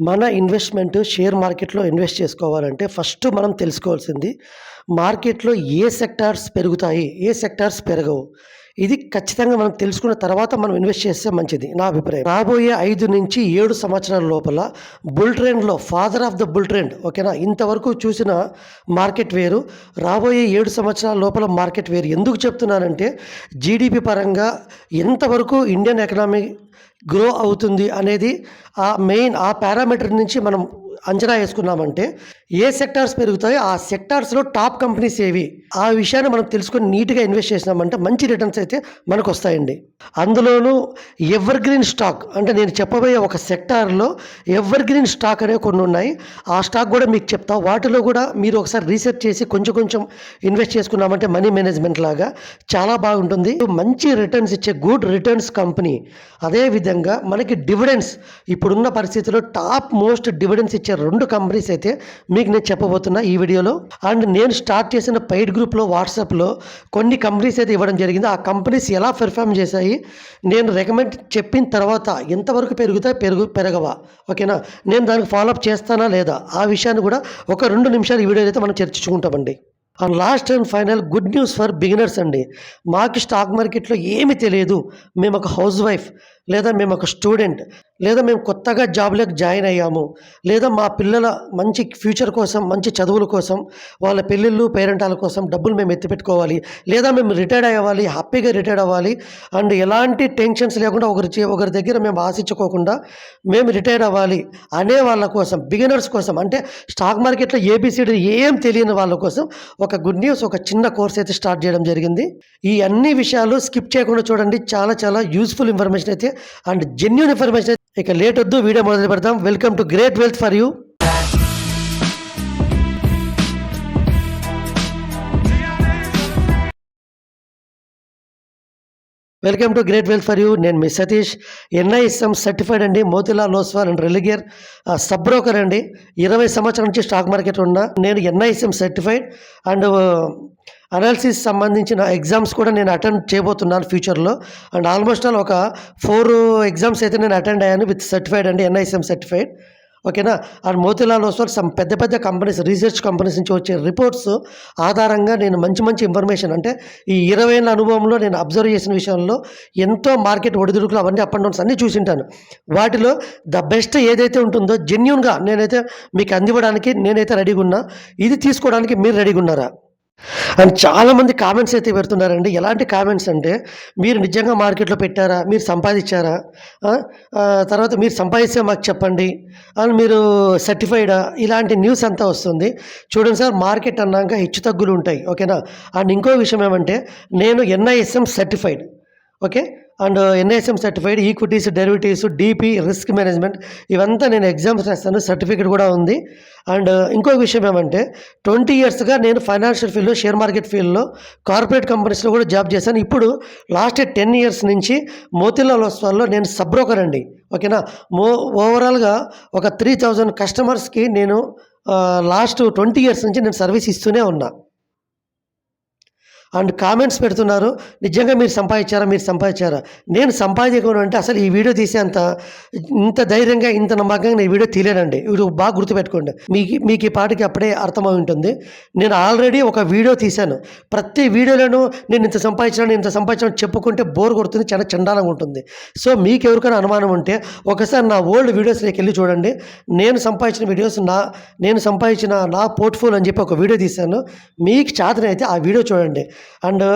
మన investment share మార్కెట్లో invest చేసుకోవాలంటే ఫస్ట్ మనం తెలుసుకోవాల్సింది మార్కెట్లో ఏ సెక్టార్స్ పెరుగుతాయి ఏ సెక్టార్స్ పెరగవు. ఇది ఖచ్చితంగా మనం తెలుసుకున్న తర్వాత మనం ఇన్వెస్ట్ చేస్తే మంచిది నా అభిప్రాయం. రాబోయే ఐదు నుంచి ఏడు సంవత్సరాల లోపల బుల్ ట్రెండ్లో father of the bull trend ఓకేనా ఇంతవరకు చూసిన మార్కెట్ వేరు. రాబోయే ఏడు సంవత్సరాల లోపల మార్కెట్ వేరు. ఎందుకు చెప్తున్నానంటే జీడిపి పరంగా ఎంతవరకు ఇండియన్ ఎకనామీ గ్రో అవుతుంది అనేది ఆ మెయిన్ ఆ పారామీటర్ నుంచి మనం అంచనా వేసుకున్నామంటే ఏ సెక్టార్స్ పెరుగుతాయో ఆ సెక్టార్స్లో టాప్ కంపెనీస్ ఏవి? ఆ విషయాన్ని మనం తెలుసుకొని నీట్గా ఇన్వెస్ట్ చేసినామంటే మంచి రిటర్న్స్ అయితే మనకు వస్తాయండి అందులోనూ ఎవర్ గ్రీన్ స్టాక్ అంటే నేను చెప్పబోయే ఒక సెక్టార్లో ఎవర్ గ్రీన్ స్టాక్ అనేవి కొన్ని ఉన్నాయి. ఆ స్టాక్ కూడా మీకు చెప్తా. వాటిలో కూడా మీరు ఒకసారి రీసెర్చ్ చేసి కొంచెం కొంచెం ఇన్వెస్ట్ చేసుకున్నామంటే మనీ మేనేజ్మెంట్ లాగా చాలా బాగుంటుంది. మంచి రిటర్న్స్ ఇచ్చే గుడ్ రిటర్న్స్ కంపెనీ అదేవిధంగా మనకి డివిడెన్స్ ఇప్పుడున్న పరిస్థితిలో టాప్ మోస్ట్ డివిడెన్స్ ఇచ్చే రెండు కంపెనీస్ అయితే మీకు నేను చెప్పబోతున్నా ఈ వీడియోలో. అండ్ నేను స్టార్ట్ చేసిన పెయిడ్ గ్రూప్లో వాట్సాప్లో కొన్ని కంపెనీస్ అయితే ఇవ్వడం జరిగింది. ఆ కంపెనీస్ ఎలా పెర్ఫామ్ చేశాయి? నేను రికమెండ్ చెప్పిన తర్వాత ఎంతవరకు పెరుగుతాయి? పెరుగు పెరగవా? ఓకేనా? నేను దానికి ఫాలోఅప్ చేస్తానా లేదా? ఆ విషయాన్ని కూడా ఒక రెండు నిమిషాలు ఈ వీడియోలో అయితే మనం చర్చించుకుంటామండి. And last and final good news for beginners అండి. మాకు స్టాక్ మార్కెట్లో ఏమీ తెలియదు. మేము ఒక హౌస్ వైఫ్. లేదా మేము ఒక స్టూడెంట్ లేదా మేము కొత్తగా జాబ్లోకి జాయిన్ అయ్యాము లేదా మా పిల్లల మంచి ఫ్యూచర్ కోసం మంచి చదువుల కోసం వాళ్ళ పెళ్ళిళ్ళు పేరెంటాల కోసం డబ్బులు మేము ఎత్తిపెట్టుకోవాలి లేదా మేము రిటైర్డ్ అవ్వాలి హ్యాపీగా రిటైర్డ్ అవ్వాలి అండ్ ఎలాంటి టెన్షన్స్ లేకుండా ఒకరి ఒకరి దగ్గర మేము ఆశించుకోకుండా మేము రిటైర్ అవ్వాలి అనే వాళ్ళ కోసం బిగినర్స్ కోసం అంటే స్టాక్ మార్కెట్లో ఏబిసిడి ఏం తెలియని వాళ్ళ కోసం ఒక గుడ్ న్యూస్ ఒక చిన్న కోర్స్ అయితే స్టార్ట్ చేయడం జరిగింది. ఈ అన్ని విషయాలు స్కిప్ చేయకుండా చూడండి చాలా చాలా యూస్ఫుల్ ఇన్ఫర్మేషన్ అయితే అండ్ జెన్యున్ ఇన్ఫర్మేషన్ ఇక లేట్ వద్దు వీడియో మొదలు పెడతాం welcome to great wealth for you welcome to great wealth for you. నేను మీ సతీష్. ఎన్ఐఎస్ఎం సర్టిఫైడ్ అండి. Motilal Oswal and Religare sub broker అండి. ఇరవై సంవత్సరాల నుంచి స్టాక్ మార్కెట్ ఉన్నా నేను ఎన్ఐఎస్ఎం సర్టిఫైడ్ అండ్ అనాలిసిస్ సంబంధించిన ఎగ్జామ్స్ కూడా నేను అటెండ్ చేయబోతున్నాను ఫ్యూచర్లో. అండ్ ఆల్మోస్ట్ ఆల్ ఒక ఫోర్ ఎగ్జామ్స్ అయితే నేను అటెండ్ అయ్యాను విత్ సర్టిఫైడ్ అండి ఎన్ఐఎస్ఎం సర్టిఫైడ్. ఓకేనా? అండ్ మోతిలాల్ ఓస్వాల్ సమ్ పెద్ద పెద్ద కంపెనీస్ రీసెర్చ్ కంపెనీస్ నుంచి వచ్చే రిపోర్ట్స్ ఆధారంగా నేను మంచి మంచి ఇన్ఫర్మేషన్ అంటే ఈ ఇరవై ఏళ్ళ అనుభవంలో నేను అబ్జర్వ్ చేసిన విషయంలో ఎంతో మార్కెట్ ఒడిదుడుకులు అవన్నీ అప్ అండ్ డౌన్స్ అన్నీ చూసింటాను. వాటిలో ద బెస్ట్ ఏదైతే ఉంటుందో జెన్యున్గా నేనైతే మీకు అందివ్వడానికి నేనైతే రెడీగా ఉన్నా. ఇది తీసుకోవడానికి మీరు రెడీగా ఉన్నారా? అండ్ చాలామంది కామెంట్స్ అయితే పెడుతున్నారండి. ఎలాంటి కామెంట్స్ అంటే మీరు నిజంగా మార్కెట్లో పెట్టారా? మీరు సంపాదించారా? తర్వాత మీరు సంపాదిస్తే మాకు చెప్పండి. అండ్ మీరు సర్టిఫైడా? ఇలాంటి న్యూస్ అంతా వస్తుంది. చూడండి సార్ మార్కెట్ అన్నాక హెచ్చు తగ్గులు ఉంటాయి. ఓకేనా? అండ్ ఇంకో విషయం ఏమంటే నేను NISM certified. Okay? And NISM certified equities derivatives DP risk management ఇవంతా నేను ఎగ్జామ్స్ రాస్తాను సర్టిఫికేట్ కూడా ఉంది. అండ్ ఇంకో విషయం ఏమంటే ట్వంటీ ఇయర్స్గా నేను ఫైనాన్షియల్ ఫీల్డ్లో షేర్ మార్కెట్ ఫీల్డ్లో కార్పొరేట్ కంపెనీస్లో కూడా జాబ్ చేశాను. ఇప్పుడు లాస్ట్ టెన్ ఇయర్స్ నుంచి మోతిలాల్ వస్తాల్లో నేను సబ్ బ్రోకర్ అండి. ఓకేనా? మో ఓవరాల్గా ఒక త్రీ థౌజండ్ కస్టమర్స్కి నేను లాస్ట్ ట్వంటీ ఇయర్స్ నుంచి నేను సర్వీస్ ఇస్తూనే ఉన్నా. అండ్ కామెంట్స్ పెడుతున్నారు నిజంగా మీరు సంపాదించారా? మీరు సంపాదించారా? నేను సంపాదించకుండా అంటే అసలు ఈ వీడియో తీసేంత ఇంత ధైర్యంగా ఇంత నమ్మకంగా నేను ఈ వీడియో తీలేనండి. ఇది బాగా గుర్తుపెట్టుకోండి. మీకు మీకు ఈ పాటకి అప్పుడే అర్థమై ఉంటుంది. నేను ఆల్రెడీ ఒక వీడియో తీశాను. ప్రతి వీడియోలోనూ నేను ఇంత సంపాదించాను ఇంత సంపాదించాను చెప్పుకుంటే బోర్ కొడుతుంది చాలా చండాలంగా ఉంటుంది. సో మీకు ఎవరికైనా అనుమానం ఉంటే ఒకసారి నా ఓల్డ్ వీడియోస్లోకి వెళ్ళి చూడండి. నేను సంపాదించిన వీడియోస్ నా నేను సంపాదించిన నా పోర్ట్ఫోల్ అని చెప్పి ఒక వీడియో తీశాను. మీకు చాతనైతే ఆ వీడియో చూడండి. అండ్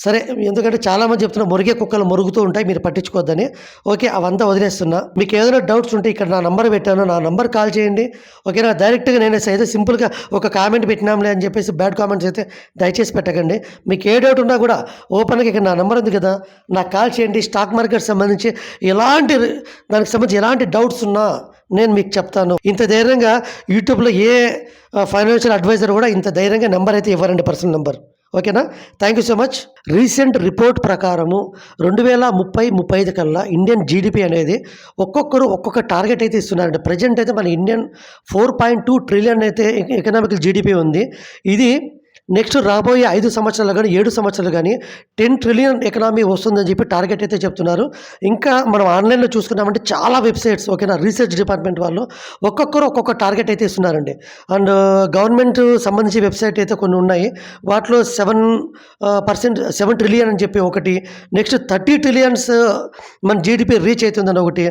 సరే ఎందుకంటే చాలామంది చెప్తున్నారు మురిగే కుక్కలు మురుగుతూ ఉంటాయి మీరు పట్టించుకోవద్దని. ఓకే అవంతా వదిలేస్తున్నా. మీకు ఏదైనా డౌట్స్ ఉంటే ఇక్కడ నా నంబర్ పెట్టాను నా నంబర్ కాల్ చేయండి. ఓకేనా డైరెక్ట్గా నేను ఏదో సింపుల్గా ఒక కామెంట్ పెట్టినాంలే అని చెప్పేసి బ్యాడ్ కామెంట్స్ అయితే దయచేసి పెట్టకండి. మీకు ఏ డౌట్ ఉన్నా కూడా ఓపెన్గా ఇక్కడ నా నంబర్ ఉంది కదా నాకు కాల్ చేయండి. స్టాక్ మార్కెట్ సంబంధించి ఎలాంటి దానికి సంబంధించి ఎలాంటి డౌట్స్ ఉన్నా నేను మీకు చెప్తాను. ఇంత ధైర్యంగా యూట్యూబ్లో ఏ ఫైనాన్షియల్ అడ్వైజర్ కూడా ఇంత ధైర్యంగా నెంబర్ అయితే ఇవ్వరండి పర్సనల్ నెంబర్. ఓకేనా? Thank you so much recent report ప్రకారము రెండు వేల ముప్పై ముప్పై ఐదు కల్లా ఇండియన్ జీడిపి అనేది ఒక్కొక్కరు ఒక్కొక్క టార్గెట్ అయితే ఇస్తున్నారంటే. ప్రజెంట్ అయితే మన Indian four point two trillion అయితే ఎకనామికల్ జీడిపి ఉంది. ఇది నెక్స్ట్ రాబోయే ఐదు సంవత్సరాలు కానీ ఏడు సంవత్సరాలు కానీ టెన్ ట్రిలియన్ ఎకనామీ వస్తుందని చెప్పి టార్గెట్ అయితే చెప్తున్నారు. ఇంకా మనం ఆన్లైన్లో చూసుకున్నామంటే చాలా వెబ్సైట్స్ ఓకేనా? రీసెర్చ్ డిపార్ట్మెంట్ వాళ్ళు ఒక్కొక్కరు ఒక్కొక్క టార్గెట్ అయితే ఇస్తున్నారండి. అండ్ గవర్నమెంట్ సంబంధించి వెబ్సైట్ అయితే కొన్ని ఉన్నాయి. వాటిలో సెవెన్ పర్సెంట్ సెవెన్ ట్రిలియన్ అని చెప్పి ఒకటి నెక్స్ట్ థర్టీ ట్రిలియన్స్ మన జీడిపి రీచ్ అవుతుందని ఒకటి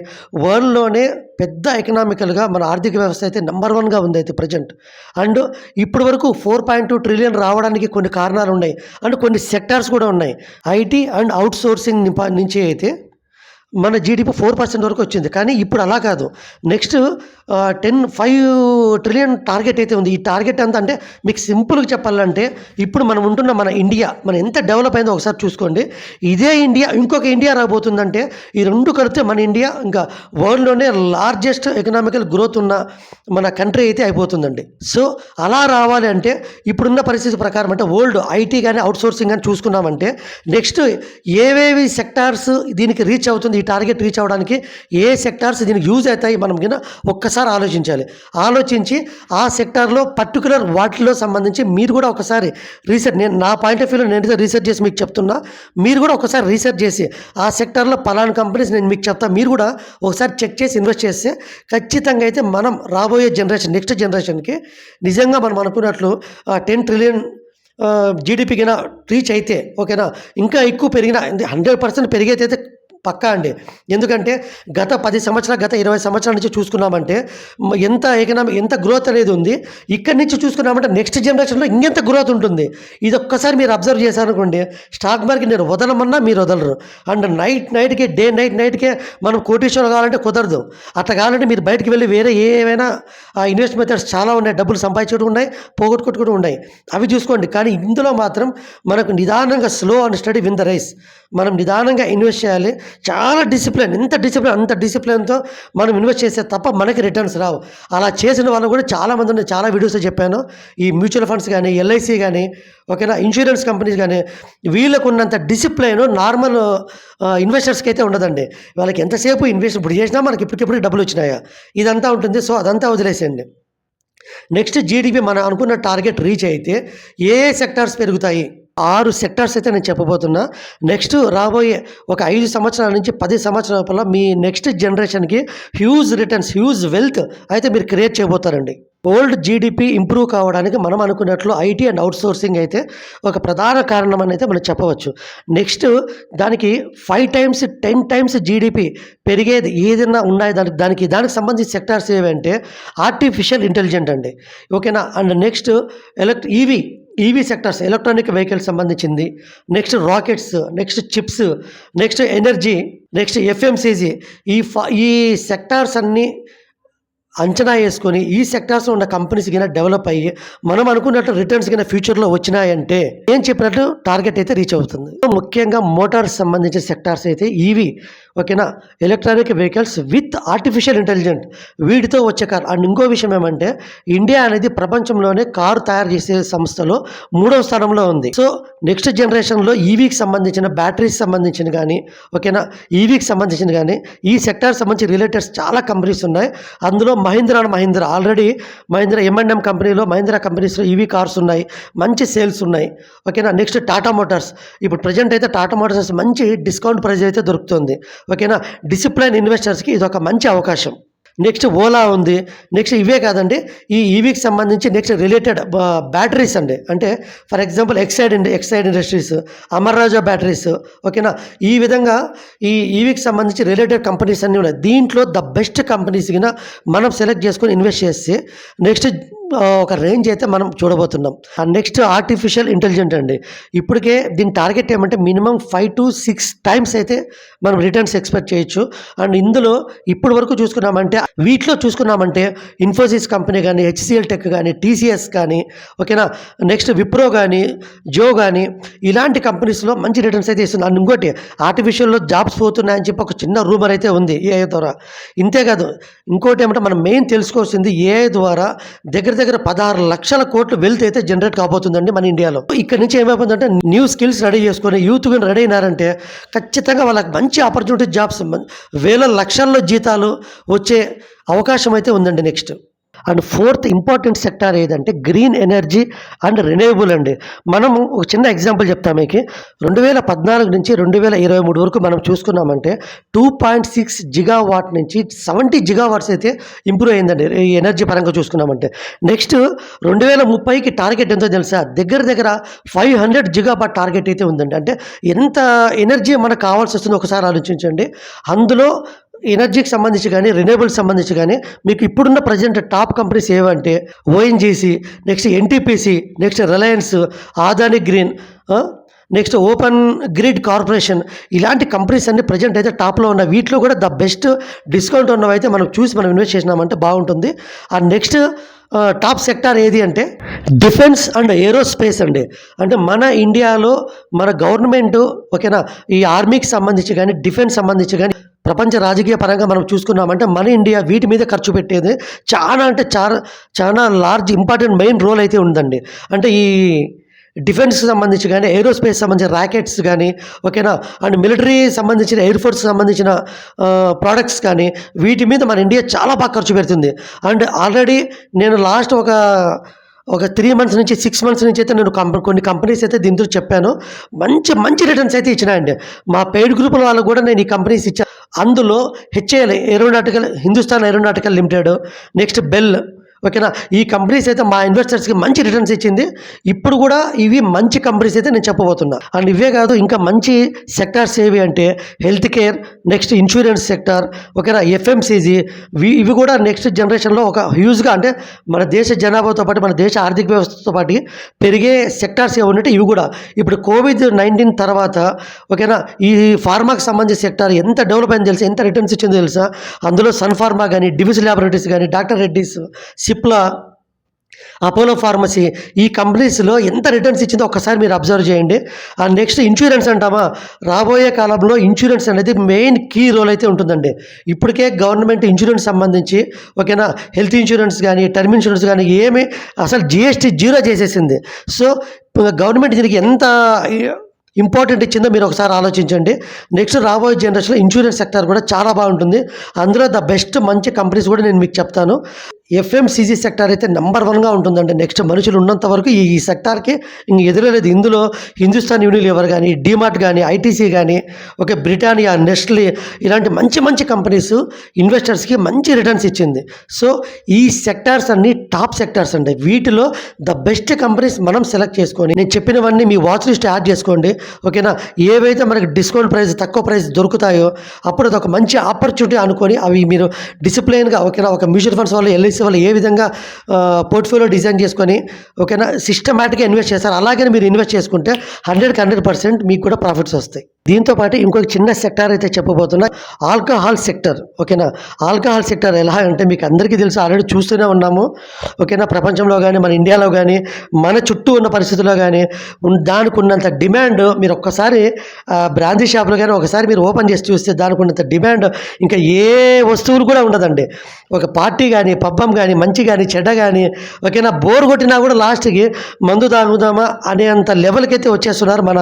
వరల్డ్లోనే పెద్ద ఎకనామికల్గా మన ఆర్థిక వ్యవస్థ అయితే నెంబర్ వన్గా ఉంది అయితే ప్రజెంట్ అండ్ ఇప్పటి వరకు ఫోర్ పాయింట్ టూ ట్రిలియన్ రావడానికి కొన్ని కారణాలు ఉన్నాయి. అండ్ కొన్ని సెక్టార్స్ కూడా ఉన్నాయి. ఐటీ అండ్ అవుట్ సోర్సింగ్ నుంచి అయితే మన జీడిపి ఫోర్ పర్సెంట్ వరకు వచ్చింది. కానీ ఇప్పుడు అలా కాదు. Next ten five trillion target అయితే ఉంది. ఈ టార్గెట్ అంతా అంటే మీకు సింపుల్గా చెప్పాలంటే ఇప్పుడు మనం ఉంటున్న మన ఇండియా మనం ఎంత డెవలప్ అయిందో ఒకసారి చూసుకోండి. ఇదే ఇండియా ఇంకొక ఇండియా రాబోతుందంటే ఈ రెండు కలిపితే మన ఇండియా ఇంకా వరల్డ్లోనే లార్జెస్ట్ ఎకనామికల్ గ్రోత్ ఉన్న మన కంట్రీ అయితే అయిపోతుందండి. సో అలా రావాలి అంటే ఇప్పుడున్న పరిస్థితి ప్రకారం అంటే వరల్డ్ ఐటీ కానీ అవుట్సోర్సింగ్ కానీ చూసుకున్నామంటే నెక్స్ట్ ఏవేవి సెక్టార్స్ దీనికి రీచ్ అవుతుంది ఈ టార్గెట్ రీచ్ అవ్వడానికి ఏ సెక్టార్స్ దీనికి యూజ్ అవుతాయి మనం కింద ఒక్కసారి ఆలోచించాలి. ఆలోచించి ఆ సెక్టార్లో పర్టికులర్ వాటిలో సంబంధించి మీరు కూడా ఒకసారి రీసెర్చ్ నేను నా పాయింట్ ఆఫ్ వ్యూలో నేను రీసెర్చ్ చేసి మీకు చెప్తున్నా మీరు కూడా ఒకసారి రీసెర్చ్ చేసి ఆ సెక్టార్లో పలానా కంపెనీస్ నేను మీకు చెప్తా మీరు కూడా ఒకసారి చెక్ చేసి ఇన్వెస్ట్ చేస్తే ఖచ్చితంగా అయితే మనం రాబోయే జనరేషన్ నెక్స్ట్ జనరేషన్కి నిజంగా మనం అనుకున్నట్లు టెన్ ట్రిలియన్ జీడిపి కింద రీచ్ అయితే ఓకేనా ఇంకా ఎక్కువ పెరిగిన హండ్రెడ్ పర్సెంట్ పెరిగైతే పక్కా అండి. ఎందుకంటే గత పది సంవత్సరాలు గత ఇరవై సంవత్సరాల నుంచి చూసుకున్నామంటే ఎంత ఎకనామిక్ ఎంత గ్రోత్ అనేది ఉంది ఇక్కడి నుంచి చూసుకున్నామంటే నెక్స్ట్ జనరేషన్లో ఇంకెంత గ్రోత్ ఉంటుంది. ఇది ఒక్కసారి మీరు అబ్జర్వ్ చేశారనుకోండి స్టాక్ మార్కెట్ నేను వదలమన్నా మీరు వదలరు. అండ్ నైట్ నైట్కి డే నైట్ నైట్కే మనం కోటీశ్వరం కావాలంటే కుదరదు. అట్లా కావాలంటే మీరు బయటికి వెళ్ళి వేరే ఏవైనా ఇన్వెస్ట్ మెథడ్స్ చాలా ఉన్నాయి. డబ్బులు సంపాదించుకుంటూ ఉన్నాయి పోగొట్టుకుంటూ కూడా ఉన్నాయి. అవి చూసుకోండి. కానీ ఇందులో మాత్రం మనకు నిదానంగా slow and steady win the race. మనం నిదానంగా ఇన్వెస్ట్ చేయాలి. చాలా డిసిప్లిన్ ఎంత డిసిప్లిన్ అంత డిసిప్లిన్తో మనం ఇన్వెస్ట్ చేస్తే తప్ప మనకి రిటర్న్స్ రావు. అలా చేసిన వాళ్ళు కూడా చాలామంది ఉన్నాయి చాలా వీడియోస్ చెప్పాను. ఈ మ్యూచువల్ ఫండ్స్ కానీ ఎల్ఐసి కానీ ఓకేనా? ఇన్సూరెన్స్ కంపెనీస్ కానీ వీళ్ళకు ఉన్నంత డిసిప్లిన్ నార్మల్ ఇన్వెస్టర్స్కి అయితే ఉండదండి. వాళ్ళకి ఎంతసేపు ఇన్వెస్ట్ ఇప్పుడు చేసినా మనకి ఇప్పటికిప్పుడు డబ్బులు వచ్చినాయా. ఇదంతా ఉంటుంది. సో అదంతా వదిలేసేయండి. నెక్స్ట్ జీడిపి మనం అనుకున్న టార్గెట్ రీచ్ అయితే ఏ సెక్టార్స్ పెరుగుతాయి? ఆరు సెక్టార్స్ అయితే నేను చెప్పబోతున్నా. నెక్స్ట్ రాబోయే ఒక ఐదు సంవత్సరాల నుంచి పది సంవత్సరాల లోపల మీ నెక్స్ట్ జనరేషన్కి హ్యూజ్ రిటర్న్స్ హ్యూజ్ వెల్త్ అయితే మీరు క్రియేట్ చేయబోతారండి. ఓల్డ్ జీడిపి ఇంప్రూవ్ కావడానికి మనం అనుకున్నట్లు ఐటీ అండ్ అవుట్ సోర్సింగ్ అయితే ఒక ప్రధాన కారణం అని అయితే మనం చెప్పవచ్చు. నెక్స్ట్ దానికి five times ten times GDP పెరిగేది ఏదైనా ఉన్నాయి దానికి దానికి దానికి సంబంధించి సెక్టార్స్ ఏవంటే ఆర్టిఫిషియల్ ఇంటెలిజెంట్ అండి. ఓకేనా? And next elect EV EV sectors electronic vehicle సంబంధించింది. Next rockets next chips next energy next FMCG ఈ ఫా ఈ సెక్టార్స్ అన్నీ అంచనా వేసుకొని ఈ సెక్టార్స్లో ఉన్న కంపెనీస్ కింద డెవలప్ అయ్యి మనం అనుకున్నట్టు రిటర్న్స్ కింద ఫ్యూచర్లో వచ్చినాయంటే ఏం చెప్పినట్టు టార్గెట్ అయితే రీచ్ అవుతుంది. ముఖ్యంగా మోటార్స్ సంబంధించిన సెక్టార్స్ అయితే ఈవీ ఓకేనా electronic vehicles with artificial intelligent వీటితో వచ్చే కార్. అండ్ ఇంకో విషయం ఏమంటే ఇండియా అనేది ప్రపంచంలోనే కారు తయారు చేసే సంస్థలో మూడవ స్థానంలో ఉంది. సో నెక్స్ట్ జనరేషన్లో ఈవీకి సంబంధించిన బ్యాటరీస్ సంబంధించిన కానీ ఓకేనా ఈవీకి సంబంధించిన కానీ ఈ సెక్టార్ సంబంధించి రిలేటెడ్స్ చాలా కంపెనీస్ ఉన్నాయి. అందులో Mahindra and Mahindra. Already Mahindra M and M కంపెనీలో మహీంద్రా కంపెనీస్లో ఈవీ కార్స్ ఉన్నాయి మంచి సేల్స్ ఉన్నాయి. ఓకేనా నెక్స్ట్ టాటా మోటార్స్ ఇప్పుడు ప్రజెంట్ అయితే టాటా మోటార్స్ మంచి డిస్కౌంట్ ప్రైస్ అయితే దొరుకుతుంది. ఓకేనా డిసిప్లైన్ ఇన్వెస్టర్స్కి ఇది ఒక మంచి అవకాశం. నెక్స్ట్ ఓలా ఉంది. నెక్స్ట్ ఇవే కాదండి. ఈ ఈవీకి సంబంధించి నెక్స్ట్ రిలేటెడ్ బ్యాటరీస్ అండి. అంటే for example Exide indie Exide Industries Amara Raja batteries ఓకేనా? ఈ విధంగా ఈ ఈవీకి సంబంధించి రిలేటెడ్ కంపెనీస్ అన్నీ ఉన్నాయి. దీంట్లో ద బెస్ట్ కంపెనీస్ కింద మనం సెలెక్ట్ చేసుకొని ఇన్వెస్ట్ చేస్తే నెక్స్ట్ ఒక రేంజ్ అయితే మనం చూడబోతున్నాం. నెక్స్ట్ ఆర్టిఫిషియల్ ఇంటెలిజెంట్ అండి. ఇప్పటికే దీని టార్గెట్ ఏమంటే minimum five to six times అయితే మనం రిటర్న్స్ ఎక్స్పెక్ట్ చేయొచ్చు. అండ్ ఇందులో ఇప్పటి వరకు చూసుకున్నామంటే వీటిలో చూసుకున్నామంటే ఇన్ఫోసిస్ కంపెనీ కానీ హెచ్సిఎల్ టెక్ కానీ టీసీఎస్ కానీ ఓకేనా నెక్స్ట్ విప్రో కానీ జో కానీ ఇలాంటి కంపెనీస్లో మంచి రిటర్న్స్ అయితే ఇస్తుంది అండ్ ఇంకోటి ఆర్టిఫిషియల్లో జాబ్స్ పోతున్నాయని చెప్పి ఒక చిన్న రూమర్ అయితే ఉంది ఏఐ ద్వారా. ఇంతేకాదు ఇంకోటి ఏమంటే మనం మెయిన్ తెలుసుకోవాల్సింది ఏఐ ద్వారా దగ్గర దగ్గర పదహారు లక్షల కోట్లు వెల్త్ అయితే జనరేట్ కాబోతుందండి మన ఇండియాలో. ఇక్కడ నుంచి ఏమైపోతుందంటే న్యూ స్కిల్స్ రెడీ చేసుకొని యూత్ కానీ రెడీ అయినారంటే ఖచ్చితంగా వాళ్ళకి మంచి ఆపర్చునిటీ జాబ్స్ వేల లక్షల్లో జీతాలు వచ్చే అవకాశం అయితే ఉందండి next and fourth important sector ఏదంటే గ్రీన్ ఎనర్జీ అండ్ రెన్యూవబుల్ అండి. మనము ఒక చిన్న ఎగ్జాంపుల్ చెప్తా మీకు. రెండు వేల పద్నాలుగు నుంచి రెండు వేల ఇరవై మూడు వరకు మనం చూసుకున్నామంటే two point six giga watt నుంచి సెవెంటీ జిగా వాట్స్ అయితే ఇంప్రూవ్ అయిందండి. ఈ ఎనర్జీ పరంగా చూసుకున్నామంటే. నెక్స్ట్ రెండు వేల ముప్పైకి టార్గెట్ ఎంతో తెలుసా? దగ్గర దగ్గర ఫైవ్ హండ్రెడ్ జిగాబాట్ టార్గెట్ అయితే ఉందండి. అంటే ఎంత ఎనర్జీ మనకు కావాల్సి వస్తుందో ఒకసారి ఆలోచించండి. అందులో ఎనర్జీకి సంబంధించి కానీ రెన్యూబుల్ సంబంధించి కానీ మీకు ఇప్పుడున్న ప్రజెంట్ టాప్ కంపెనీస్ ఏవంటే ONGC next NTPC next Reliance Adani green next open grid corporation. ఇలాంటి కంపెనీస్ అన్ని ప్రజెంట్ అయితే టాప్లో ఉన్న వీటిలో కూడా ద బెస్ట్ డిస్కౌంట్ ఉన్నవైతే మనం చూసి మనం ఇన్వెస్ట్ చేసినామంటే బాగుంటుంది. ఆ నెక్స్ట్ టాప్ సెక్టార్ ఏది అంటే డిఫెన్స్ అండ్ ఏరోస్పేస్ అండి. అంటే మన ఇండియాలో మన గవర్నమెంట్ ఓకేనా ఈ ఆర్మీకి సంబంధించి కానీ డిఫెన్స్ సంబంధించి కానీ ప్రపంచ రాజకీయ పరంగా మనం చూసుకున్నామంటే మన ఇండియా వీటి మీద ఖర్చు పెట్టేది చాలా అంటే చాలా చాలా లార్జ్ ఇంపార్టెంట్ మెయిన్ రోల్ అయితే ఉందండి. అంటే ఈ డిఫెన్స్కి సంబంధించి కానీ ఏరోస్పేస్ సంబంధించిన ర్యాకెట్స్ కానీ ఓకేనా? అండ్ మిలిటరీ సంబంధించిన ఎయిర్ ఫోర్స్ సంబంధించిన ప్రోడక్ట్స్ కానీ వీటి మీద మన ఇండియా చాలా బాగా ఖర్చు పెడుతుంది. అండ్ ఆల్రెడీ నేను లాస్ట్ ఒక ఒక త్రీ మంత్స్ నుంచి సిక్స్ మంత్స్ నుంచి అయితే నేను కంపెనీ కొన్ని కంపెనీస్ అయితే దీంతో చెప్పాను. మంచి మంచి రిటర్న్స్ అయితే ఇచ్చినాయండి. మా పెయిడ్ గ్రూపుల వాళ్ళకు కూడా నేను ఈ కంపెనీస్ ఇచ్చాను అందులో HAL aeronautical Hindustan aeronautical limited next BEL ఓకేనా? ఈ కంపెనీస్ అయితే మా ఇన్వెస్టర్స్కి మంచి రిటర్న్స్ ఇచ్చింది. ఇప్పుడు కూడా ఇవి మంచి కంపెనీస్ అయితే నేను చెప్పబోతున్నా. అండ్ ఇవే కాదు ఇంకా మంచి సెక్టార్స్ ఏవి అంటే health care next insurance sector ఓకేనా? ఎఫ్ఎంసీజీ ఇవి కూడా నెక్స్ట్ జనరేషన్లో ఒక హ్యూజ్గా అంటే మన దేశ జనాభాతో పాటు మన దేశ ఆర్థిక వ్యవస్థతో పాటు పెరిగే సెక్టార్స్ ఏవి ఉన్నట్టు ఇవి కూడా. ఇప్పుడు కోవిడ్ నైన్టీన్ తర్వాత ఓకేనా? ఈ ఫార్మాకి సంబంధించిన సెక్టార్ ఎంత డెవలప్ అయింది తెలుసా? ఎంత రిటర్న్స్ ఇచ్చిందో తెలుసా? అందులో సన్ ఫార్మా కానీ డివిజ్ ల్యాబొరేటరీస్ కానీ doctor Reddy's Cipla Apollo pharmacy ఈ కంపెనీస్లో ఎంత రిటర్న్స్ ఇచ్చిందో ఒక్కసారి మీరు అబ్జర్వ్ చేయండి. ఆ నెక్స్ట్ ఇన్సూరెన్స్ అంటామా? రాబోయే కాలంలో ఇన్సూరెన్స్ అనేది మెయిన్ కీ రోల్ అయితే ఉంటుందండి. ఇప్పటికే గవర్నమెంట్ ఇన్సూరెన్స్ సంబంధించి ఓకేనా హెల్త్ ఇన్సూరెన్స్ కానీ టర్మ్ ఇన్సూరెన్స్ కానీ ఏమి అసలు జిఎస్టీ జీరో చేసేసింది. సో గవర్నమెంట్ దీనికి ఎంత ఇంపార్టెంట్ ఇచ్చిందో మీరు ఒకసారి ఆలోచించండి. నెక్స్ట్ రాబోయే జనరేషన్లో ఇన్సూరెన్స్ సెక్టర్ కూడా చాలా బాగుంటుంది. అందులో ద బెస్ట్ మంచి కంపెనీస్ కూడా నేను మీకు చెప్తాను. ఎఫ్ఎంసీజీ సెక్టార్ అయితే నెంబర్ వన్గా ఉంటుందండి. నెక్స్ట్ మనుషులు ఉన్నంత వరకు ఈ సెక్టార్కి ఇంక ఎదురలేదు. ఇందులో హిందుస్థాన్ యూనిలివర్ కానీ డిమార్ట్ కానీ ఐటీసీ కానీ ఓకే బ్రిటానియా నెస్ట్లీ ఇలాంటి మంచి మంచి కంపెనీస్ ఇన్వెస్టర్స్కి మంచి రిటర్న్స్ ఇచ్చింది. సో ఈ సెక్టార్స్ అన్ని టాప్ సెక్టార్స్ అండి. వీటిలో ద బెస్ట్ కంపెనీస్ మనం సెలెక్ట్ చేసుకొని నేను చెప్పినవన్నీ మీ వాచ్ లిస్ట్ యాడ్ చేసుకోండి. ఓకేనా? ఏవైతే మనకి డిస్కౌంట్ ప్రైస్ తక్కువ ప్రైస్ దొరుకుతాయో అప్పుడు అది ఒక మంచి ఆపర్చునిటీ అనుకొని అవి మీరు డిసిప్లైన్గా ఓకేనా ఒక మ్యూచువల్ ఫండ్స్ వాళ్ళు ఎల్ఐసి వాళ్ళు ఏ విధంగా పోర్ట్ఫోలియో డిజైన్ చేసుకొని ఓకేనా సిస్టమేటిక్గా ఇన్వెస్ట్ చేస్తారు. అలాగే మీరు ఇన్వెస్ట్ చేసుకుంటే హండ్రెడ్కి హండ్రెడ్ పర్సెంట్ మీకు కూడా ప్రాఫిట్స్ వస్తాయి. దీంతో పాటు ఇంకొక చిన్న సెక్టార్ అయితే చెప్పబోతున్నా ఆల్కహాల్ సెక్టర్. ఓకేనా? ఆల్కహాల్ సెక్టర్ ఎలా అంటే మీకు అందరికీ తెలుసు ఆల్రెడీ చూస్తూనే ఉన్నాము. ఓకేనా? ప్రపంచంలో కానీ మన ఇండియాలో కానీ మన చుట్టూ ఉన్న పరిస్థితుల్లో కానీ దానికి ఉన్నంత డిమాండ్ మీరు ఒక్కసారి బ్రాందీ షాప్లో కానీ ఒకసారి మీరు ఓపెన్ చేసి చూస్తే దానికి ఉన్నంత డిమాండ్ ఇంకా ఏ వస్తువులు కూడా ఉండదండి. ఒక పార్టీ కానీ పబ్బం కానీ మంచి కానీ చెడ్డ కానీ ఓకేనా? బోర్ కొట్టినా కూడా లాస్ట్కి మందు తాగుదామా అనేంత లెవెల్కి అయితే వచ్చేస్తున్నారు మన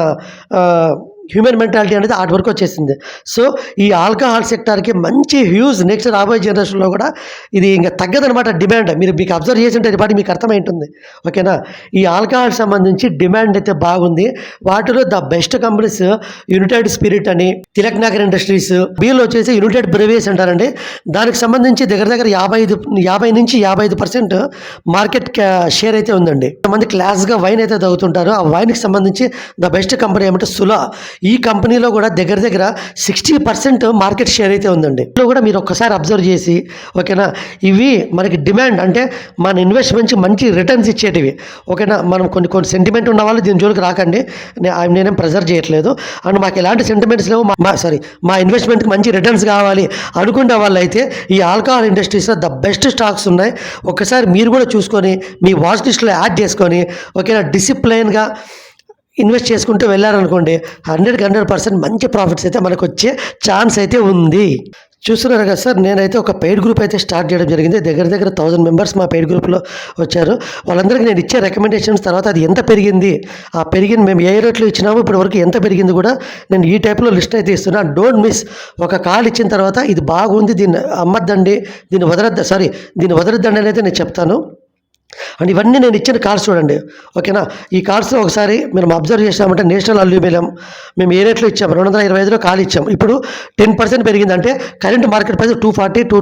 హ్యూమన్ మెంటాలిటీ అనేది ఆర్ట్ వరకు వచ్చేసింది. సో ఈ ఆల్కహాల్ సెక్టార్కి మంచి హ్యూజ్ నెక్స్ట్ రాబోయే జనరేషన్లో కూడా ఇది ఇంకా తగ్గదనమాట డిమాండ్. మీరు మీకు అబ్జర్వ్ చేసి ఉంటే పాటి మీకు అర్థమై ఉంటుంది. ఓకేనా? ఈ ఆల్కహాల్ సంబంధించి డిమాండ్ అయితే బాగుంది. వాటిలో the best companies United Spirit అని తిలక్ నగర్ ఇండస్ట్రీస్ వీళ్ళు వచ్చేసి యునైటెడ్ బ్రేవేస్ అంటారండి. దానికి సంబంధించి దగ్గర దగ్గర యాభై ఐదు యాభై నుంచి యాభై ఐదు పర్సెంట్ మార్కెట్ షేర్ అయితే ఉందండి. కొంతమంది క్లాస్గా వైన్ అయితే తగ్గుతుంటారు ఆ వైన్కి సంబంధించి ద బెస్ట్ కంపెనీ ఏమంటే సులా. ఈ కంపెనీలో కూడా దగ్గర దగ్గర సిక్స్టీ పర్సెంట్ మార్కెట్ షేర్ అయితే ఉందండి. ఇందులో కూడా మీరు ఒక్కసారి అబ్జర్వ్ చేసి ఓకేనా? ఇవి మనకి డిమాండ్ అంటే మన ఇన్వెస్ట్మెంట్స్ మంచి రిటర్న్స్ ఇచ్చేటివి. ఓకేనా? మనం కొన్ని కొన్ని సెంటిమెంట్ ఉన్న వాళ్ళు దీని జోలికి రాకండి. నేనేం ప్రెజర్ చేయట్లేదు. అండ్ మాకు ఎలాంటి సెంటిమెంట్స్ లేవు. మా సారీ మా ఇన్వెస్ట్మెంట్కి మంచి రిటర్న్స్ కావాలి అనుకునే వాళ్ళు అయితే ఈ ఆల్కహాల్ ఇండస్ట్రీస్లో ద బెస్ట్ స్టాక్స్ ఉన్నాయి. ఒకసారి మీరు కూడా చూసుకొని మీ వాచ్ లిస్ట్లో యాడ్ చేసుకొని ఓకేనా? డిసిప్లైన్గా ఇన్వెస్ట్ చేసుకుంటూ వెళ్ళారనుకోండి హండ్రెడ్కి హండ్రెడ్ పర్సెంట్ మంచి ప్రాఫిట్స్ అయితే మనకు వచ్చే ఛాన్స్ అయితే ఉంది. చూస్తున్నారు కదా సార్ నేనైతే ఒక పెయిడ్ గ్రూప్ అయితే స్టార్ట్ చేయడం జరిగింది. దగ్గర దగ్గర థౌసండ్ మెంబర్స్ మా పెయిడ్ గ్రూప్లో వచ్చారు. వాళ్ళందరికీ నేను ఇచ్చే రికమెండేషన్స్ తర్వాత అది ఎంత పెరిగింది ఆ పెరిగిన మేము ఏ రేట్లు ఇచ్చినామో ఇప్పటి వరకు ఎంత పెరిగింది కూడా నేను ఈ టైప్లో లిస్ట్ అయితే ఇస్తున్నాను డోంట్ మిస్ ఒక కాల్ ఇచ్చిన తర్వాత ఇది బాగుంది దీన్ని అమ్మద్దండి దీన్ని వదలద్దా సారీ దీన్ని వదలద్దండి అని అయితే నేను చెప్తాను. అండ్ ఇవన్నీ నేను ఇచ్చిన కార్డ్స్ చూడండి. ఓకేనా? ఈ కార్డ్స్ ఒకసారి మేము అబ్జర్వ్ చేసామంటే నేషనల్ అల్యూమినియం మేము ఏ రేట్లో ఇచ్చాము? రెండు వందల ఇరవై ఐదులో కాల్ ఇచ్చాము. ఇప్పుడు ten percent పెరిగిందంటే current market price two forty two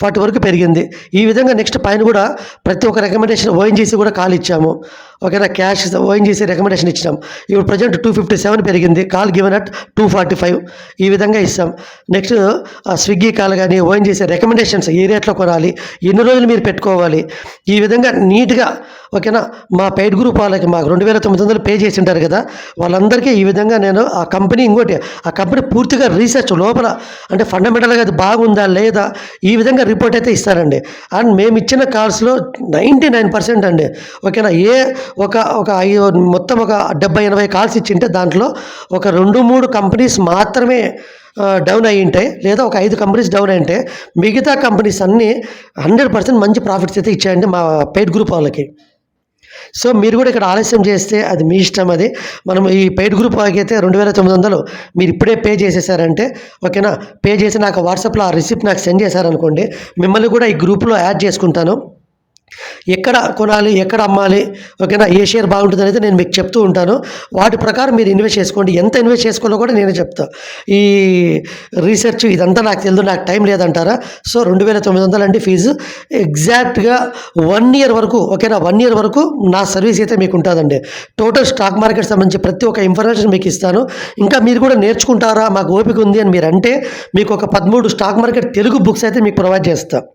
forty వరకు పెరిగింది. ఈ విధంగా నెక్స్ట్ పైన కూడా ప్రతి ఒక్క రికమెండేషన్ ఓఎన్జీసీ కూడా కాల్ ఇచ్చాము. ఓకేనా? క్యాష్ ఓఎన్జీసీ రికమెండేషన్ ఇచ్చాం ఇప్పుడు ప్రజెంట్ టూ ఫిఫ్టీ సెవెన్ పెరిగింది. Call given at two forty five ఈ విధంగా ఇస్తాం. నెక్స్ట్ స్విగ్గీ కాల్ కానీ ఓఎన్జీసీ రికమెండేషన్స్ ఏ రేట్లో కొనాలి? ఎన్ని రోజులు మీరు పెట్టుకోవాలి? ఈ విధంగా నీట్గా ఓకేనా? మా పెయిడ్ గ్రూప్ వాళ్ళకి మాకు రెండు వేల తొమ్మిది వందలు పే చేసి ఉంటారు కదా వాళ్ళందరికీ ఈ విధంగా నేను ఆ కంపెనీ ఇంకోటి ఆ కంపెనీ పూర్తిగా రీసెర్చ్ లోపల అంటే ఫండమెంటల్గా అది బాగుందా లేదా ఈ విధంగా రిపోర్ట్ అయితే ఇస్తారండి. అండ్ మేము ఇచ్చిన కార్స్లో నైంటీ నైన్ పర్సెంట్ అండి. ఓకేనా? ఏ ఒక ఒక ఐదు మొత్తం ఒక డెబ్బై ఎనభై కాల్స్ ఇచ్చింటే దాంట్లో ఒక రెండు మూడు కంపెనీస్ మాత్రమే డౌన్ అయ్యి ఉంటాయి లేదా ఒక ఐదు కంపెనీస్ డౌన్ అయి ఉంటాయి మిగతా కంపెనీస్ అన్నీ హండ్రెడ్ పర్సెంట్ మంచి ప్రాఫిట్స్ అయితే ఇచ్చాయండి మా పెయిడ్ గ్రూప్ వాళ్ళకి. సో మీరు కూడా ఇక్కడ ఆలస్యం చేస్తే అది మీ ఇష్టం అది. మనం ఈ పెయిడ్ గ్రూప్ వాళ్ళకి అయితే రెండు వేల తొమ్మిది వందలు మీరు ఇప్పుడే పే చేసేసారంటే ఓకేనా? పే చేసి నాకు వాట్సాప్లో ఆ రిసిప్ట్ నాకు సెండ్ చేశారనుకోండి మిమ్మల్ని కూడా ఈ గ్రూప్లో యాడ్ చేసుకుంటాను. ఎక్కడ కొనాలి ఎక్కడ అమ్మాలి ఓకేనా? ఏ షేర్ బాగుంటుంది అనేది నేను మీకు చెప్తూ ఉంటాను. వాటి ప్రకారం మీరు ఇన్వెస్ట్ చేసుకోండి. ఎంత ఇన్వెస్ట్ చేసుకోవాలో కూడా నేనే చెప్తా. ఈ రీసెర్చ్ ఇదంతా నాకు తెలియదు నాకు టైం లేదంటారా? సో రెండు వేల తొమ్మిది వందలు అండి ఫీజు. ఎగ్జాక్ట్గా వన్ ఇయర్ వరకు ఓకేనా? వన్ ఇయర్ వరకు నా సర్వీస్ అయితే మీకు ఉంటుందండి. టోటల్ స్టాక్ మార్కెట్ సంబంధించి ప్రతి ఒక్క ఇన్ఫర్మేషన్ మీకు ఇస్తాను. ఇంకా మీరు కూడా నేర్చుకుంటారా? మాకు ఓపిక ఉంది అని మీరు అంటే మీకు ఒక పదమూడు స్టాక్ మార్కెట్ తెలుగు బుక్స్ అయితే మీకు ప్రొవైడ్ చేస్తాను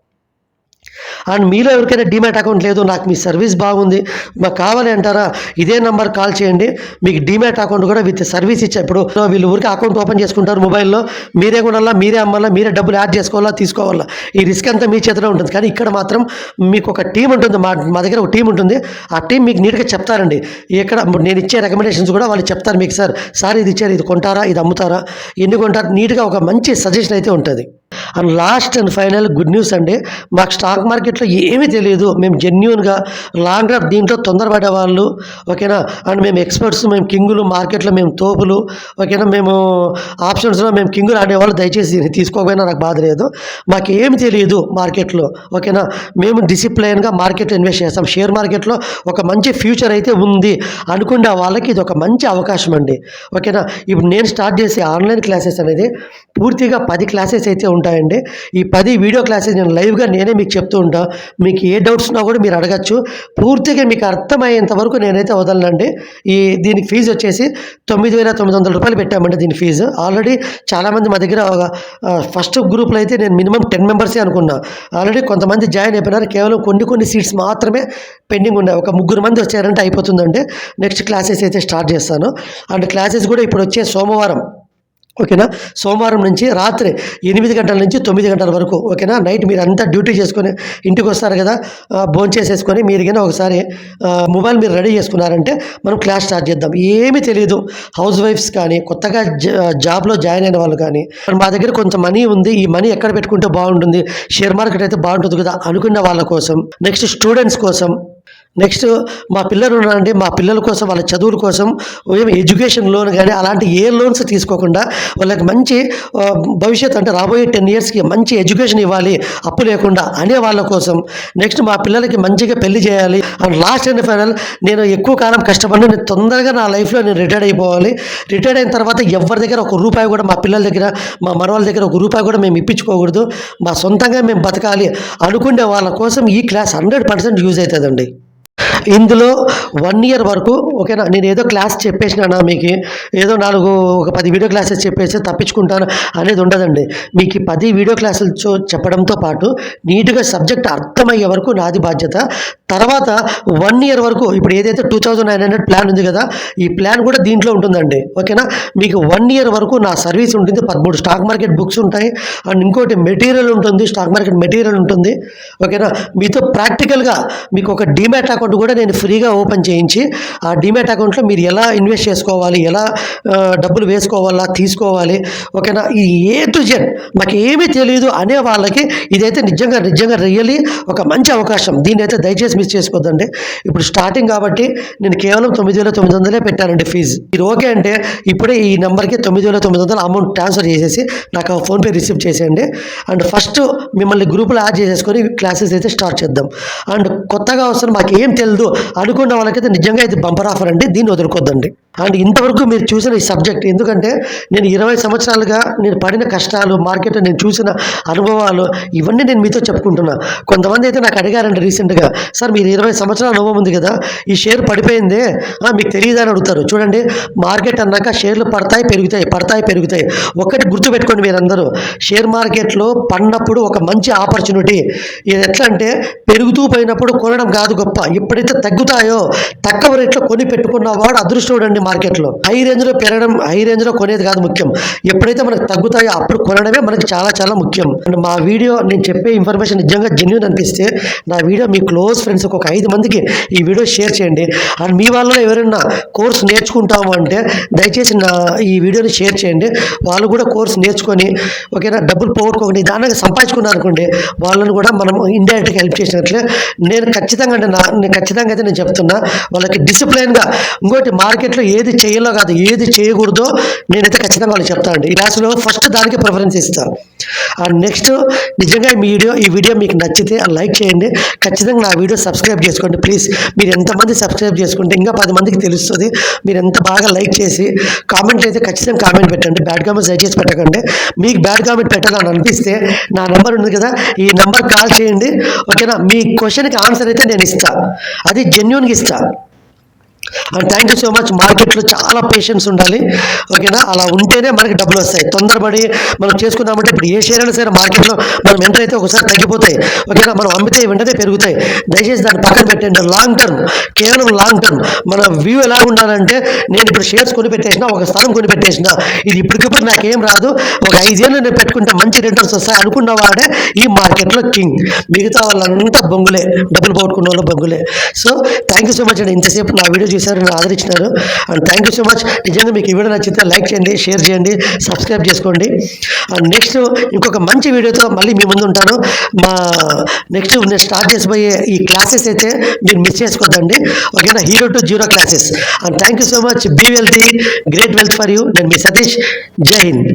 అండ్ మీలో ఎవరికైనా డిమాట్ అకౌంట్ లేదు నాకు మీ సర్వీస్ బాగుంది మాకు కావాలి అంటారా ఇదే నెంబర్ కాల్ చేయండి. మీకు డిమాట్ అకౌంట్ కూడా విత్ సర్వీస్ ఇచ్చే ఇప్పుడు వీళ్ళు ఊరికి అకౌంట్ ఓపెన్ చేసుకుంటారు మొబైల్లో మీరే కొనాలా మీరే అమ్మాలా మీరే డబ్బులు యాడ్ చేసుకోవాలా తీసుకోవాలా. ఈ రిస్క్ అంతా మీ చేతిలో ఉంటుంది. కానీ ఇక్కడ మాత్రం మీకు ఒక టీం ఉంటుంది మా మా దగ్గర ఒక టీం ఉంటుంది. ఆ టీం మీకు నీట్గా చెప్తారండి. ఇక్కడ నేను ఇచ్చే రికమెండేషన్స్ కూడా వాళ్ళు చెప్తారు మీకు సార్ సార్ ఇది ఇచ్చారు ఇది కొంటారా ఇది అమ్ముతారా? ఎన్ని కొంటారు నీట్గా ఒక మంచి సజెషన్ అయితే ఉంటుంది. And last and final good news అండి మాకు స్టాక్ మార్కెట్ ఇట్లా ఏమీ తెలియదు. మేము జెన్యున్గా లాంగ్ రన్ దీంట్లో తొందరపడే వాళ్ళు ఓకేనా? అండ్ మేము ఎక్స్పర్ట్స్ మేము కింగులు మార్కెట్లో మేము తోపులు. ఓకేనా? మేము ఆప్షన్స్లో మేము కింగులు ఆడేవాళ్ళు దయచేసి తీసుకోకపోయినా నాకు బాధ లేదు. మాకు ఏమి తెలియదు మార్కెట్లో ఓకేనా? మేము డిసిప్లైన్గా మార్కెట్లో ఇన్వెస్ట్ చేస్తాం. షేర్ మార్కెట్లో ఒక మంచి ఫ్యూచర్ అయితే ఉంది అనుకునే వాళ్ళకి ఇది ఒక మంచి అవకాశం అండి. ఓకేనా? ఇప్పుడు నేను స్టార్ట్ చేసే ఆన్లైన్ క్లాసెస్ అనేది పూర్తిగా పది క్లాసెస్ అయితే ఉంటాయండి. ఈ పది వీడియో క్లాసెస్ నేను లైవ్గా నేనే మీకు చెప్తూ ఉంటాను ఉంటా మీకు ఏ డౌట్స్ ఉన్నా కూడా మీరు అడగచ్చు. పూర్తిగా మీకు అర్థమయ్యేంత వరకు నేనైతే వదలనండి. ఈ దీనికి ఫీజు వచ్చేసి తొమ్మిది వేల తొమ్మిది వందల రూపాయలు పెట్టామండి దీని ఫీజు ఆల్రెడీ చాలామంది మా దగ్గర ఒక ఫస్ట్ గ్రూప్లో అయితే నేను మినిమం టెన్ మెంబర్సే అనుకున్నా. ఆల్రెడీ కొంతమంది జాయిన్ అయిపోయినారు. కేవలం కొన్ని కొన్ని సీట్స్ మాత్రమే పెండింగ్ ఉన్నాయి. ఒక ముగ్గురు మంది వచ్చారంటే అయిపోతుందండి. నెక్స్ట్ క్లాసెస్ అయితే స్టార్ట్ చేస్తాను. అండ్ క్లాసెస్ కూడా ఇప్పుడు వచ్చే సోమవారం. ఓకేనా? సోమవారం నుంచి రాత్రి ఎనిమిది గంటల నుంచి తొమ్మిది గంటల వరకు ఓకేనా? నైట్ మీరు అంతా డ్యూటీ చేసుకొని ఇంటికి వస్తారు కదా భోజనం చేసేసుకొని మీరు కన్నా ఒకసారి మొబైల్ మీరు రెడీ చేసుకున్నారంటే మనం క్లాస్ స్టార్ట్ చేద్దాం. ఏమీ తెలియదు హౌస్ వైఫ్స్ కానీ కొత్తగా జా- జాబ్లో జాయిన్ అయిన వాళ్ళు కానీ మా దగ్గర కొంత మనీ ఉంది. ఈ మనీ ఎక్కడ పెట్టుకుంటే బాగుంటుంది? షేర్ మార్కెట్ అయితే బాగుంటుంది కదా అనుకున్న వాళ్ళ కోసం. నెక్స్ట్ స్టూడెంట్స్ కోసం. నెక్స్ట్ మా పిల్లలు ఉన్నారండి మా పిల్లల కోసం వాళ్ళ చదువుల కోసం ఏం ఎడ్యుకేషన్ లోన్ కానీ అలాంటి ఏ లోన్స్ తీసుకోకుండా వాళ్ళకి మంచి భవిష్యత్ అంటే రాబోయే టెన్ ఇయర్స్కి మంచి ఎడ్యుకేషన్ ఇవ్వాలి అప్పు లేకుండా అనే వాళ్ళ కోసం. నెక్స్ట్ మా పిల్లలకి మంచిగా పెళ్ళి చేయాలి. అండ్ లాస్ట్ అండ్ ఫైనల్ నేను ఎక్కువ కాలం కష్టపడి నేను తొందరగా నా లైఫ్లో నేను రిటైర్డ్ అయిపోవాలి. రిటైర్డ్ అయిన తర్వాత ఎవరి దగ్గర ఒక రూపాయి కూడా మా పిల్లల దగ్గర మా మనవాళ్ళ దగ్గర ఒక రూపాయి కూడా మేము ఇప్పించుకోకూడదు. మా సొంతంగా మేము బతకాలి అనుకునే వాళ్ళ కోసం ఈ క్లాస్ హండ్రెడ్ పర్సెంట్ యూజ్ అవుతుందండి. ఇందులో వన్ ఇయర్ వరకు ఓకేనా? నేను ఏదో క్లాస్ చెప్పేసినా మీకు ఏదో నాలుగు ఒక పది వీడియో క్లాసెస్ చెప్పేసి తప్పించుకుంటాను అనేది ఉండదండి. మీకు పది వీడియో క్లాసులు చెప్పడంతో పాటు నీట్గా సబ్జెక్ట్ అర్థమయ్యే వరకు నాది బాధ్యత. తర్వాత వన్ ఇయర్ వరకు ఇప్పుడు ఏదైతే two thousand nine hundred plan ఉంది కదా ఈ ప్లాన్ కూడా దీంట్లో ఉంటుందండి. ఓకేనా? మీకు వన్ ఇయర్ వరకు నా సర్వీస్ ఉంటుంది పదమూడు స్టాక్ మార్కెట్ బుక్స్ ఉంటాయి అండ్ ఇంకోటి మెటీరియల్ ఉంటుంది స్టాక్ మార్కెట్ మెటీరియల్ ఉంటుంది. ఓకేనా? మీతో ప్రాక్టికల్గా మీకు ఒక డిమాట్ అకౌంట్ కూడా నేను ఫ్రీగా ఓపెన్ చేయించి ఆ డిమాట్ అకౌంట్లో మీరు ఎలా ఇన్వెస్ట్ చేసుకోవాలి ఎలా డబ్బులు వేసుకోవాలా తీసుకోవాలి ఓకేనా? ఈ ఏ టు జెడ్ మాకు ఏమీ తెలియదు అనే వాళ్ళకి ఇదైతే నిజంగా నిజంగా రియలీ ఒక మంచి అవకాశం. దీన్ని అయితే దయచేసి మిస్ చేసుకోవద్దండి ఇప్పుడు స్టార్టింగ్ కాబట్టి నేను కేవలం తొమ్మిది వేల తొమ్మిది వందలే పెట్టానండి ఫీజు మీరు ఓకే అంటే ఇప్పుడే ఈ నెంబర్కి తొమ్మిది వేల తొమ్మిది వందలు అమౌంట్ ట్రాన్స్ఫర్ చేసేసి నాకు ఫోన్పే రిసీవ్ చేసేయండి. అండ్ ఫస్ట్ మిమ్మల్ని గ్రూపులో యాడ్ చేసేసుకొని క్లాసెస్ అయితే స్టార్ట్ చేద్దాం. అండ్ కొత్తగా వస్తున్న మాకు ఏం తెలియదు అనుకున్న వాళ్ళకైతే నిజంగా ఇది బంపర్ ఆఫర్ అండి. దీన్ని వదులుకోద్దండి. అండ్ ఇంతవరకు మీరు చూసిన ఈ సబ్జెక్ట్ ఎందుకంటే నేను ఇరవై సంవత్సరాలుగా నేను పడిన కష్టాలు మార్కెట్ నేను చూసిన అనుభవాలు ఇవన్నీ నేను మీతో చెప్పుకుంటున్నా. కొంతమంది అయితే నాకు అడిగారండి రీసెంట్గా సార్ మీరు ఇరవై సంవత్సరాల అనుభవం ఉంది కదా ఈ షేర్ పడిపోయిందే? ఆ, మీకు తెలియదు అని అడుగుతారు. చూడండి మార్కెట్ అన్నాక షేర్లు పడతాయి పెరుగుతాయి పడతాయి పెరుగుతాయి. ఒక్కటి గుర్తుపెట్టుకోండి మీరందరూ షేర్ మార్కెట్లో పడినప్పుడు ఒక మంచి ఆపర్చునిటీ. ఇది ఎట్లా అంటే పెరుగుతూ పోయినప్పుడు కొనడం కాదు గొప్ప. ఎప్పుడైతే తగ్గుతాయో తక్కువ రేట్లో కొని పెట్టుకున్న వాడు అదృష్టం అండి మార్కెట్లో. హై రేంజ్లో పెరగడం హై రేంజ్లో కొనేది కాదు ముఖ్యం. ఎప్పుడైతే మనకు తగ్గుతాయో అప్పుడు కొనడమే మనకి చాలా చాలా ముఖ్యం. అండ్ మా వీడియో నేను చెప్పే ఇన్ఫర్మేషన్ నిజంగా జెన్యున్ అనిపిస్తే నా వీడియో మీ క్లోజ్ ఫ్రెండ్స్ ఒక ఐదు మందికి ఈ వీడియో షేర్ చేయండి. అండ్ మీ వాళ్ళలో ఎవరైనా కోర్స్ నేర్చుకుంటాము అంటే దయచేసి నా ఈ వీడియోని షేర్ చేయండి. వాళ్ళు కూడా కోర్స్ నేర్చుకొని ఓకేనా డబ్బులు పోగొట్టుకోకండి దానికి సంపాదించుకున్నారు అనుకోండి వాళ్ళని కూడా మనం ఇండైరెక్ట్గా హెల్ప్ చేసినట్లే నేను ఖచ్చితంగా అంటే నా నేను ఖచ్చితంగా అయితే నేను చెప్తున్నా వాళ్ళకి డిసిప్లైన్గా ఇంకోటి మార్కెట్లో ఏది చేయాలో కాదు ఏది చేయకూడదో నేనైతే ఖచ్చితంగా వాళ్ళు చెప్తాను అండి. ఈ రాశిలో ఫస్ట్ దానికి ప్రిఫరెన్స్ ఇస్తాను నెక్స్ట్ నిజంగా ఈ వీడియో ఈ వీడియో మీకు నచ్చితే లైక్ చేయండి. ఖచ్చితంగా నా వీడియో సబ్స్క్రైబ్ చేసుకోండి. ప్లీజ్ మీరు ఎంతమంది సబ్స్క్రైబ్ చేసుకుంటే ఇంకా పది మందికి తెలుస్తుంది. మీరు ఎంత బాగా లైక్ చేసి కామెంట్ అయితే ఖచ్చితంగా కామెంట్ పెట్టండి. బ్యాడ్ కామెంట్స్ చేసి పెట్టకండి. మీకు బ్యాడ్ కామెంట్ పెట్టాలని అనిపిస్తే నా నెంబర్ ఉంది కదా ఈ నెంబర్ కాల్ చేయండి. ఓకేనా మీ క్వశ్చన్కి ఆన్సర్ అయితే నేను ఇస్తాను అది జెన్యున్గా ఇస్తాను and thank you so much మార్కెట్లో చాలా పేషెన్స్ ఉండాలి. ఓకేనా అలా ఉంటేనే మనకి డబ్బులు వస్తాయి. తొందరపడి మనం చేసుకున్నామంటే ఇప్పుడు ఏ షేర్ అయినా సరే మార్కెట్లో మనం ఎంటర్ అయితే ఒకసారి తగ్గిపోతాయి ఓకేనా మనం అమ్మితే వెంటనే పెరుగుతాయి. దయచేసి దాన్ని పక్కన పెట్టండి. లాంగ్ టర్మ్ కేవలం లాంగ్ టర్మ్ మన వ్యూ ఎలా ఉండాలంటే నేను ఇప్పుడు షేర్స్ కొని పెట్టేసిన ఒక స్థలం కొని పెట్టేసిన ఇది ఇప్పటికిప్పుడు నాకేం రాదు. ఒక ఐదేళ్ళు నేను పెట్టుకుంటే మంచి రిటర్న్స్ వస్తాయి అనుకున్న వాడే ఈ మార్కెట్లో కింగ్ మిగతా వాళ్ళంతా బొంగులే. డబ్బులు పోగొట్టుకున్న వాళ్ళు బొంగులే. So thank you so much అండి. ఇంతసేపు నా వీడియో చేశారు నన్ను ఆదరించినారు. And thank you so much నిజంగా మీకు ఈ వీడియో నచ్చితే లైక్ చేయండి షేర్ చేయండి సబ్స్క్రైబ్ చేసుకోండి. అండ్ నెక్స్ట్ ఇంకొక మంచి వీడియోతో మళ్ళీ మీ ముందు ఉంటాను. మా నెక్స్ట్ నేను స్టార్ట్ చేసిపోయే ఈ క్లాసెస్ అయితే మీరు మిస్ చేసుకోవద్దండి ఓకేనా hero to zero classes and thank you so much be wealthy great wealth for you నేను మీ సతీష్. జై హింద్.